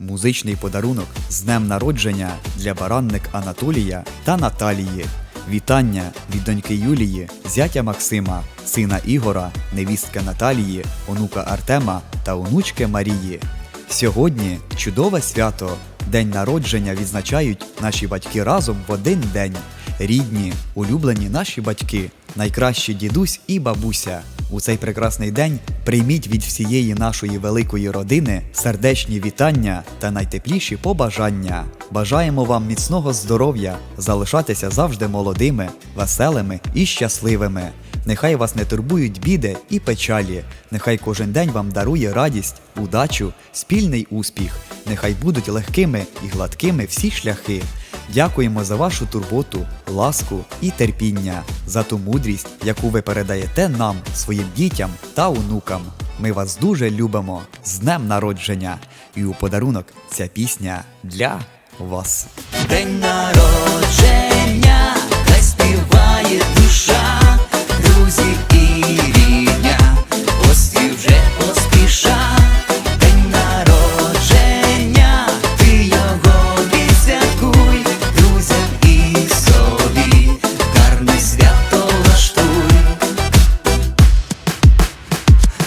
Музичний подарунок з днем народження для баранник Анатолія та Наталії. Вітання від доньки Юлії, зятя Максима, сина Ігора, невістки Наталії, онука Артема та онучки Марії. Сьогодні чудове свято. День народження відзначають наші батьки разом в один день. Рідні, улюблені наші батьки, найкращі дідусь і бабуся. У цей прекрасний день прийміть від всієї нашої великої родини сердечні вітання та найтепліші побажання. Бажаємо вам міцного здоров'я, залишатися завжди молодими, веселими і щасливими. Нехай вас не турбують біди і печалі. Нехай кожен день вам дарує радість, удачу, спільний успіх. Нехай будуть легкими і гладкими всі шляхи. Дякуємо за вашу турботу, ласку і терпіння, за ту мудрість, яку ви передаєте нам, своїм дітям та онукам. Ми вас дуже любимо з днем народження! І у подарунок ця пісня для вас. День народження,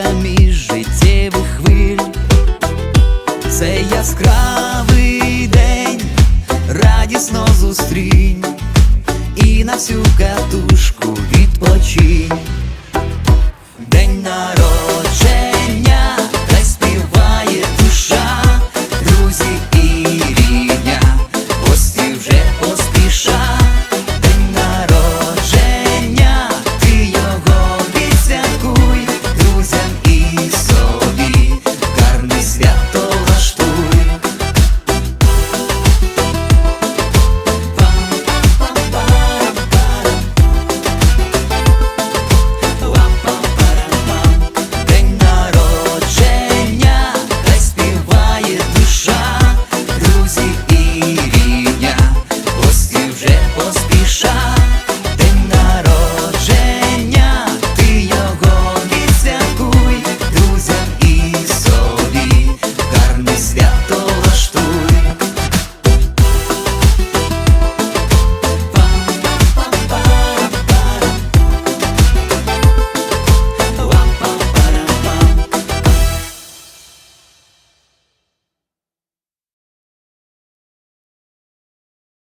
між життям.